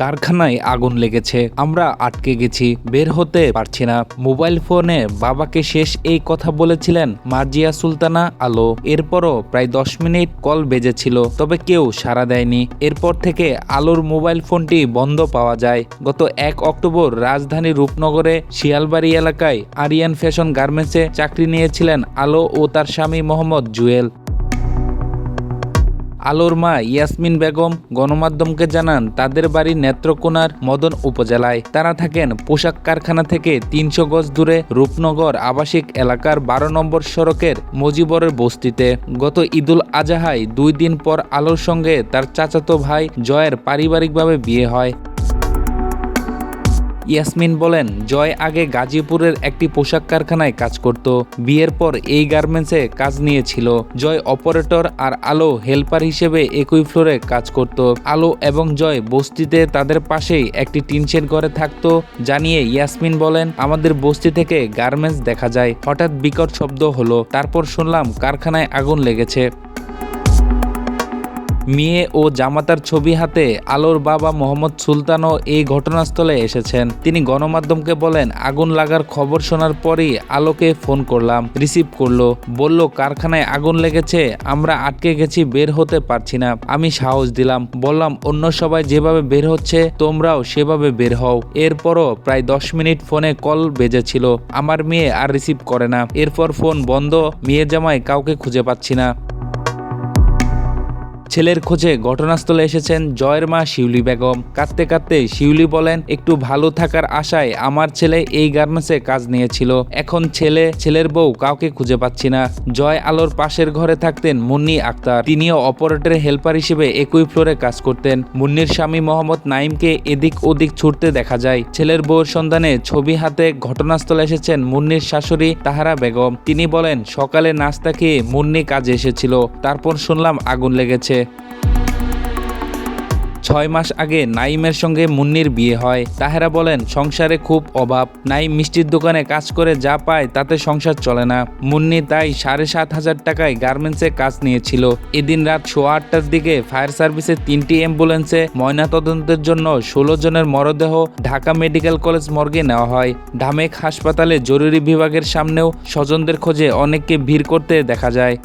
কারখানায় আগুন লেগেছে। আমরা আটকে গেছি, বের হতে পারছি না। মোবাইল ফোনে বাবাকে শেষ এই কথা বলেছিলেন মার্জিয়া সুলতানা আলো। এরপরও প্রায় দশ মিনিট কল বেজেছিল, তবে কেউ সাড়া দেয়নি। এরপর থেকে আলোর মোবাইল ফোনটি বন্ধ পাওয়া যায়। গত এক অক্টোবর রাজধানী রূপনগরে শিয়ালবাড়ি এলাকায় আরিয়ান ফ্যাশন গার্মেন্টসে চাকরি নিয়েছিলেন আলো ও তার স্বামী মোহাম্মদ জুয়েল। আলোর মা ইয়াসমিন বেগম গণমাধ্যমকে জানান, তাদের বাড়ি নেত্রকোনার মদন উপজেলায়। তারা থাকেন পোশাক কারখানা থেকে তিনশো গজ দূরে রূপনগর আবাসিক এলাকার বারো নম্বর সড়কের মজিবরের বস্তিতে। গত ঈদুল আজাহায় দুই দিন পর আলোর সঙ্গে তার চাচাতো ভাই জয়ের পারিবারিকভাবে বিয়ে হয়। ইয়াসমিন বলেন, জয় আগে গাজীপুরের একটি পোশাক কারখানায় কাজ করত। বিয়ের পর এই গার্মেন্টসে কাজ নিয়েছিল। জয় অপারেটর আর আলো হেল্পার হিসেবে একই ফ্লোরে কাজ করত। আলো এবং জয় বস্তিতে তাদের পাশেই একটি টিনশেড ঘরে থাকতো, জানিয়ে ইয়াসমিন বলেন, আমাদের বস্তি থেকে গার্মেন্টস দেখা যায়। হঠাৎ বিকট শব্দ হলো। তারপর শুনলাম কারখানায় আগুন লেগেছে। মেয়ে ও জামাতার ছবি হাতে আলোর বাবা মোহাম্মদ সুলতানও এই ঘটনাস্থলে এসেছেন। তিনি গণমাধ্যমকে বলেন, আগুন লাগার খবর শোনার পরই আলোকে ফোন করলাম, রিসিভ করল। বলল, কারখানায় আগুন লেগেছে, আমরা আটকে গেছি, বের হতে পারছি না। আমি সাহস দিলাম, বললাম, অন্য সবাই যেভাবে বের হচ্ছে, তোমরাও সেভাবে বের হও। এরপরও প্রায় দশ মিনিট ফোনে কল বেজেছিল। আমার মেয়ে আর রিসিভ করে না। এরপর ফোন বন্ধ, মেয়ে জামাই কাউকে খুঁজে পাচ্ছি না। ছেলের খোঁজে ঘটনাস্থলে এসেছেন জয়ের মা শিউলি বেগম। কাঁদতে কাঁদতে শিউলি বলেন, একটু ভালো থাকার আশায় আমার ছেলে এই গার্মেন্টসে কাজ নিয়েছিল। এখন ছেলে, ছেলের বউ কাউকে খুঁজে পাচ্ছি না। জয় আলোর পাশের ঘরে থাকতেন মুন্নি আক্তার। তিনিও অপারেটরের হেল্পার হিসেবে একই ফ্লোরে কাজ করতেন। মুন্নির স্বামী মোহাম্মদ নাইমকে এদিক ওদিক ছুটতে দেখা যায়। ছেলের বউর সন্ধানে ছবি হাতে ঘটনাস্থলে এসেছেন মুন্নির শাশুড়ি তাহারা বেগম। তিনি বলেন, সকালে নাস্তা খেয়ে মুন্নি কাজে এসেছিল। তারপর শুনলাম আগুন লেগেছে। ছয় মাস আগে নাইমের সঙ্গে মুন্নির বিয়ে হয়। তাহেরা বলেন, সংসারে খুব অভাব। নাইম মিষ্টির দোকানে কাজ করে যা পায়, তাতে সংসার চলে না। মুন্নি তাই সাড়ে সাত হাজার টাকায় গার্মেন্টসে কাজ নিয়েছিল। এদিন রাত সোয়া আটটার দিকে ফায়ার সার্ভিসের তিনটি অ্যাম্বুলেন্সে ময়নাতদন্তের জন্য ষোলো জনের মরদেহ ঢাকা মেডিকেল কলেজ মর্গে নেওয়া হয়। ঢামেক হাসপাতালে জরুরি বিভাগের সামনেও স্বজনদের খোঁজে অনেককে ভিড় করতে দেখা যায়।